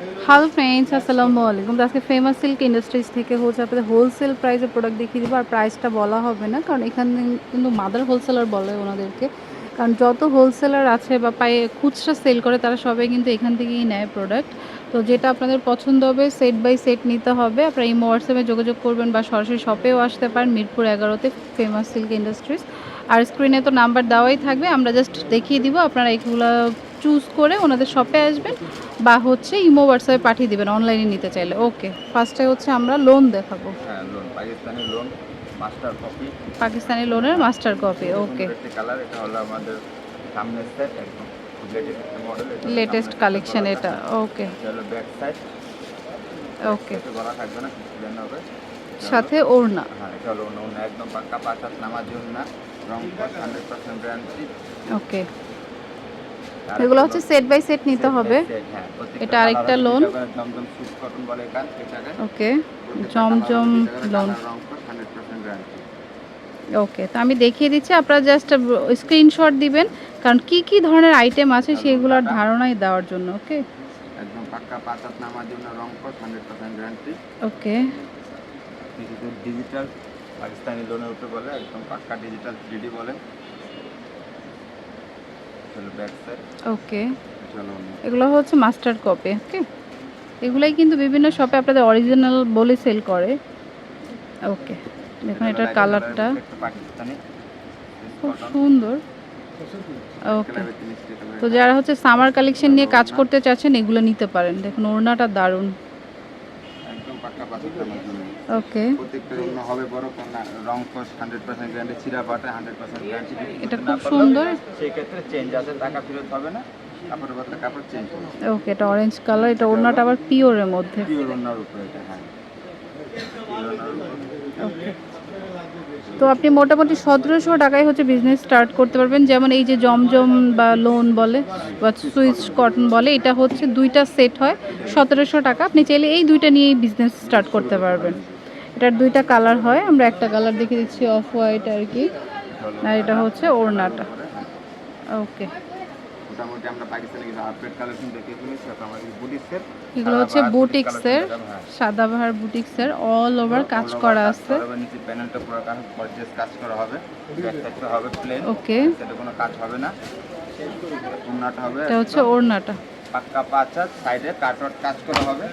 Hello friends আসসালামু আলাইকুম তো আজকে ফেমাস সিল্ক ইন্ডাস্ট্রিজ থেকে হচ্ছে আপনাদের হোলসেল প্রাইসে প্রোডাক্ট দেখিয়ে দেবো। আর প্রাইসটা বলা হবে না, কারণ এখানে কিন্তু মাদার হোলসেলার বলে ওনাদেরকে। কারণ যত হোলসেলার আছে বা পায়ে খুচরা সেল করে, তারা সবাই কিন্তু এখান থেকেই নেয় প্রোডাক্ট তো যেটা আপনাদের পছন্দ হবে সেট বাই সেট নিতে হবে। আপনারা এই হোয়াটসঅ্যাপে যোগাযোগ করবেন বা সরাসরি শপেও আসতে পারেন, মিরপুর এগারোতে ফেমাস সিল্ক ইন্ডাস্ট্রিজ আর স্ক্রিনে তো নাম্বার দেওয়াই থাকবে, আমরা জাস্ট দেখিয়ে দিব। আপনারা এগুলো চুজ করে ওনাদের শপে আসবেন। বা হচ্ছে ইমো হোয়াটসঅ্যাপে পাঠিয়ে দেবেন অনলাইনে নিতে চাইলে। ওকে ফার্স্টে হচ্ছে আমরা লোন দেখাবো। হ্যাঁ lawn Pakistani lawn master copy Pakistani লোনের মাস্টার কপি ওকে। কালার এটা হলো আমাদের সামনের সেট একদম লেটেস্ট কালেকশন এটা ওকে। ব্যাক সাইড ওকে। গলা থাকবে না হবে। সাথে ওড়না। হ্যাঁ এটা হলো অন্য একদম পাক্কা পাঁচ হাত নামার জন্য রং পাস হান্ড্রেড পার্সেন্ট গ্যারান্টি ওকে। এগুলো হচ্ছে সেট বাই সেট নিতে হবে। হ্যাঁ এটা আরেকটা লোন ওকে জমজম লোন ওকে তো আমি দেখিয়ে দিচ্ছি আপনারা জাস্ট স্ক্রিনশট দিবেন কারণ কি কি ধরনের আইটেম আছে সেগুলোর ধারণাই দেওয়ার জন্য ওকে একদম পাক্কা পাঁচ হাত নামার জন্য রং hundred percent guarantee okay digital Pakistani লোনের উপরে বলে একদম পাক্কা ডিজিটাল থ্রি বলে। ওকে। এগুলো হচ্ছে মাস্টার কপি ওকে? এগুলাই কিন্তু বিভিন্ন শপে আপনাদের অরিজিনাল বলে সেল করে। ওকে দেখুন এটার কালারটা খুব সুন্দর। ওকে। তো যারা হচ্ছে সামার কালেকশন নিয়ে কাজ করতে চাচ্ছেন এগুলো নিতে পারেন। দেখুন ওড়নাটা দারুণ। একদম জন্য। ওকে প্রত্যেকটা হবে বড় কোনা রং কস হান্ড্রেড পার্সেন্ট গ্যারান্টি চিরা পাটা হান্ড্রেড পার্সেন্ট গ্যারান্টি এটা খুব সুন্দর। সেই ক্ষেত্রে চেঞ্জ আছে টাকা ফেরত হবে না। বদলে কাপড় চেঞ্জ হবে। ওকে এটা অরেঞ্জ কালার এটা ওড়নাটা আবার পিওরের মধ্যে। পিওর ওনার উপরে এটা হ্যাঁ। ওকে তো আপনি মোটামুটি সতেরোশো টাকায় হচ্ছে বিজনেস স্টার্ট করতে পারবেন। যেমন এই যে জমজম বা লোন বলে বা সুইচ কটন বলে এটা হচ্ছে দুইটা সেট হয়। সতেরোশো টাকা। আপনি চাইলে এই দুইটা নিয়েই বিজনেস স্টার্ট করতে পারবেন। এটার দুইটা কালার হয়। আমরা একটা কালার দেখে দিচ্ছি অফ হোয়াইট আর কি। আর এটা হচ্ছে ওড়নাটা। ওকে। মোটামুটি আমরা পাকিস্তানে কিছু আপডেট কালেকশন দেখে ফেলেছি আপনার আমাদের বুটিক্সের এগুলো হচ্ছে বুটিক্সের সাদাবাহার বুটিক্সের অল ওভার কাজ করা আছে। নিচে প্যানেলটা পুরো কাজ গর্জিয়াস কাজ করা হবে। ব্যাক হবে প্লেন ওকে। সেটা কোনো কাজ হবে না। হবে এটা হচ্ছে ওড়নাটা। পাক্কা পাঁচ সাইডে কাটওয়ার্ড কাজ করা হবে।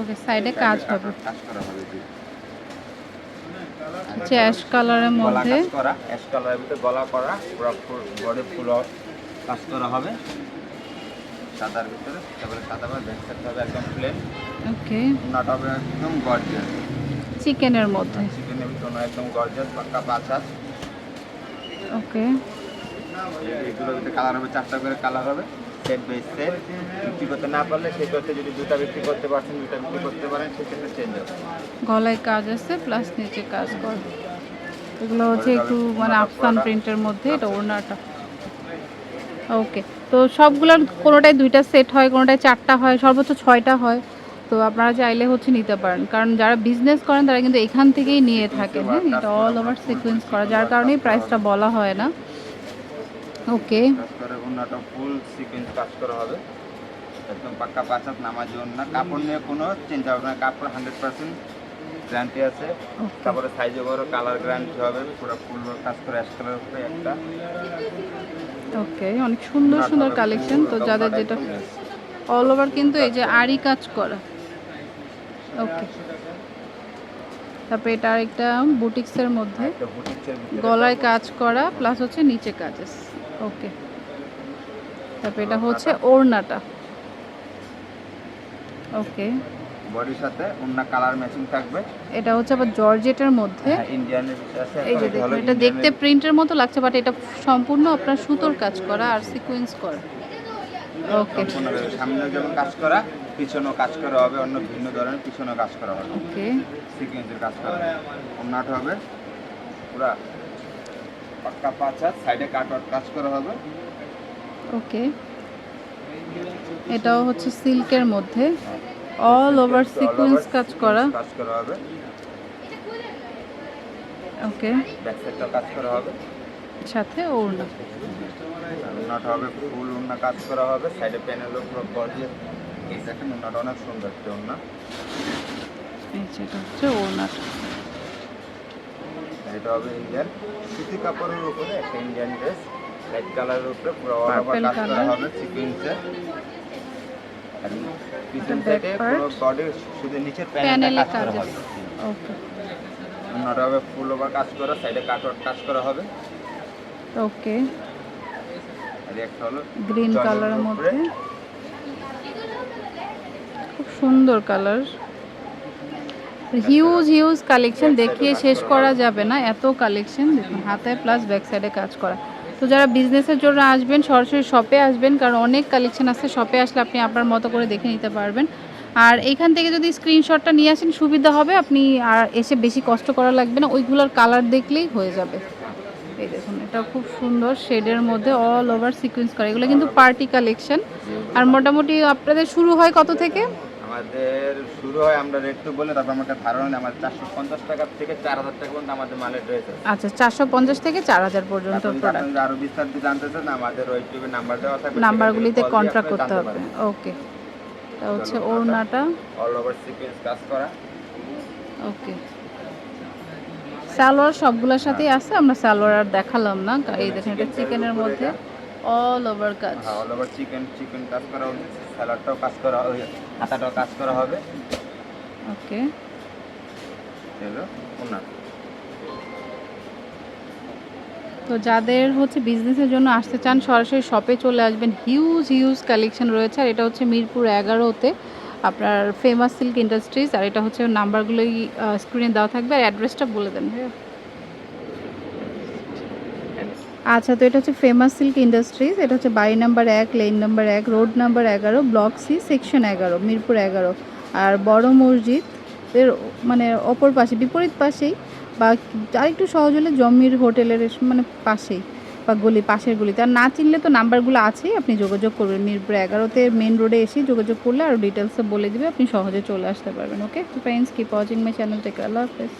ওকে সাইডে কাজ হবে। কাজ করা হবে জি। হচ্ছে অ্যাশ কালারের মধ্যে? করা অ্যাশ কালারের ভিতরে গলা করা পুরো বডি ফুল কাজ করা হবে। সাদার ভিতরে তারপরে সাদা বা ব্যাক সাইড হবে একদম প্লেন ওকে ওন্নাটা হবে একদম গর্জিয়াস চিকেনের মধ্যে? চিকেনের ভিতরে একদম গর্জিয়াস পাক্কা পাঁচ ওকে এগুলোর ভিতরে কালার হবে চারটা করে কালার হবে। সেট বাই সেট বিক্রি করতে না পারলে করতে যদি দুটা বিক্রি করতে পারছেন দুটা বিক্রি করতে পারেন সেক্ষেত্রে চেঞ্জ হবে। গলায় কাজ আছে প্লাস নিচে কাজ করে। এগুলো হচ্ছে একটু মানে আফসান প্রিন্টের মধ্যে এটা ওড়নাটা। ওকে তো সবগুলোর কোনোটাই দুইটা সেট হয় কোনোটায় চারটা হয় সর্বোচ্চ ছয়টা হয় তো আপনারা চাইলে হচ্ছে নিতে পারেন। কারণ যারা বিজনেস করেন তারা কিন্তু এখান থেকেই নিয়ে থাকেন হ্যাঁ এটা অল ওভার সিকোয়েন্স করা যার কারণেই প্রাইসটা বলা হয় না। ওকে কাজ করে ওনাটা ফুল সিকোয়েন্স কাজ করা হবে। একদম পাক্কা পাঁচ হাত নামাজ না। কাপড় নিয়ে কোনো চিন্তা হবে না। কাপড় হান্ড্রেড পার্সেন্ট গ্যারান্টি আছে। তারপরে সাইজে বড় কালার গ্যারান্টি হবে। পুরো ফুল কাজ করে অ্যাশ কালার উপরে একটা ওকে অনেক সুন্দর সুন্দর কালেকশন তো যাদের যেটা অল ওভার কিন্তু এই যে আরি কাজ করা। ওকে তারপরে এটা আরেকটা বুটিক্সের মধ্যে। গলায় কাজ করা প্লাস হচ্ছে নিচে কাজ ওকে। তারপর এটা হচ্ছে ওড়নাটা। ওকে। বডির সাথে অন্য কালার ম্যাচিং থাকবে। এটা হচ্ছে আবার জর্জেটের মধ্যে। ইন্ডিয়ানের আছে এই যে এটা দেখুন এটা দেখতে প্রিন্টের মতো লাগছে বাট এটা সম্পূর্ণ আপনার সুতোর কাজ করা আর সিকোয়েন্স করা। ওকে। সামনে যেমন কাজ করা পিছনেও কাজ করা হবে অন্য ভিন্ন ধরনের পিছনেও কাজ করা হবে। ওকে। সিকুয়েন্সের কাজ করা হবে। অন্যটা হবে পুরা পাক্কা পাঁচ হাত সাইডে কাটওয়ার্ড কাজ করা হবে। ওকে এটাও হচ্ছে সিল্কের মধ্যে। অল ওভার সিকোয়েন্স কাজ করা। কাজ করা হবে। ওকে ব্যাক সাইডটাও কাজ করা হবে। সাথে ওড়না। অন্যটা হবে ফুল অন্য কাজ করা হবে। সাইডে প্যানেলও পুরো গর্জিয়াস দেখেন ওনাটা অনেক সুন্দর একটা ওনা এই এটা হচ্ছে ওড়নাটা। এটা হবে ইন্ডিয়ান সুতি কাপড়ের উপরে একটা ইন্ডিয়ান ড্রেস লাইট কালারের উপরে পুরো অল ওভার কাজ করা। হবে সিকোয়েন্সে পিছন part। পুরো বডি শুধু নিচের প্যানেলে কাজ করা হবে। ওকে ওনাটা হবে ফুল ওভার কাজ করা সাইডে কাটওয়ার্ক কাজ করা হবে। ওকে আর একটা হলো গ্রিন কালারের মধ্যে। খুব সুন্দর কালার হিউজ হিউজ কালেকশন দেখিয়ে শেষ করা যাবে না। এত কালেকশন হাতে প্লাস ব্যাক সাইডে কাজ করা। তো যারা বিজনেসের জন্য আসবেন, সরাসরি শপে আসবেন, কারণ অনেক কালেকশন আছে শপে আসলে আপনি আপনার মতো করে দেখে নিতে পারবেন। আর এইখান থেকে যদি স্ক্রিনশটটা নিয়ে আসেন, সুবিধা হবে, আপনি আর এসে বেশি কষ্ট করা লাগবে না। ওইগুলোর কালার দেখলেই হয়ে যাবে। এই দেখুন, এটা খুব সুন্দর শেডের মধ্যে অল ওভার সিকোয়েন্স করা। এগুলো কিন্তু পার্টি কালেকশন আর মোটামুটি আপনাদের শুরু হয় কত থেকে? আমাদের শুরু হয় আমরা রেট তো বলে তারপর আমাদের ধারণা নেই, আমাদের চারশো পঞ্চাশ টাকা থেকে চার হাজার টাকা পর্যন্ত আমাদের মালের আছে। আচ্ছা চারশো পঞ্চাশ থেকে চার হাজার পর্যন্ত প্রোডাক্ট আরও বিস্তারিত জানতে চান আমাদের ওই টিভির নাম্বার দেওয়া থাকবে নাম্বারগুলিতে কন্ট্যাক্ট করতে হবে। ওকে তা হচ্ছে ওড়নাটা। অল ওভার সিকোয়েন্স কাজ করা। ওকে সালোয়ার সবগুলোর সাথেই আছে আমরা সালোয়ার আর দেখালাম না। এই দেখেন এটা চিকেনের মধ্যে। অল ওভার কাজ। হ্যাঁ অল ওভার চিকেন চিকেন কাজ করা হবে স্যালাডটাও কাজ করা ওই হাতাটাও কাজ করা হবে। ওকে। এলো ওনার তো যাদের হচ্ছে বিজনেসের জন্য আসতে চান সরাসরি শপে চলে আসবেন। হিউজ হিউজ কালেকশন রয়েছে আর এটা হচ্ছে মিরপুর এগারোতে আপনার ফেমাস সিল্ক ইন্ডাস্ট্রিজ আর এটা হচ্ছে নাম্বারগুলোই স্ক্রিনে দেওয়া থাকবে আর অ্যাড্রেসটা বলে দেন ভাইয়া। আচ্ছা তো এটা হচ্ছে ফেমাস সিল্ক ইন্ডাস্ট্রিজ এটা হচ্ছে বাড়ি নাম্বার এক লেন নাম্বার এক রোড নাম্বার এগারো ব্লক সি সেকশন এগারো, মিরপুর এগারো। আর বড় মসজিদ, এর মানে অপর পাশে, বিপরীত পাশেই, বা আরেকটু সহজ হলে জমির হোটেলের মানে পাশেই, বা গলি, পাশের গলিতে। আর না চিনলে তো নাম্বারগুলো আছেই, আপনি যোগাযোগ করবেন। মিরপুর এগারোতে মেন রোডে এসে যোগাযোগ করলে আরও ডিটেলসে বলে দিবে, আপনি সহজে চলে আসতে পারবেন okay friends keep watching my channel take আল্লাহ হাফেজ।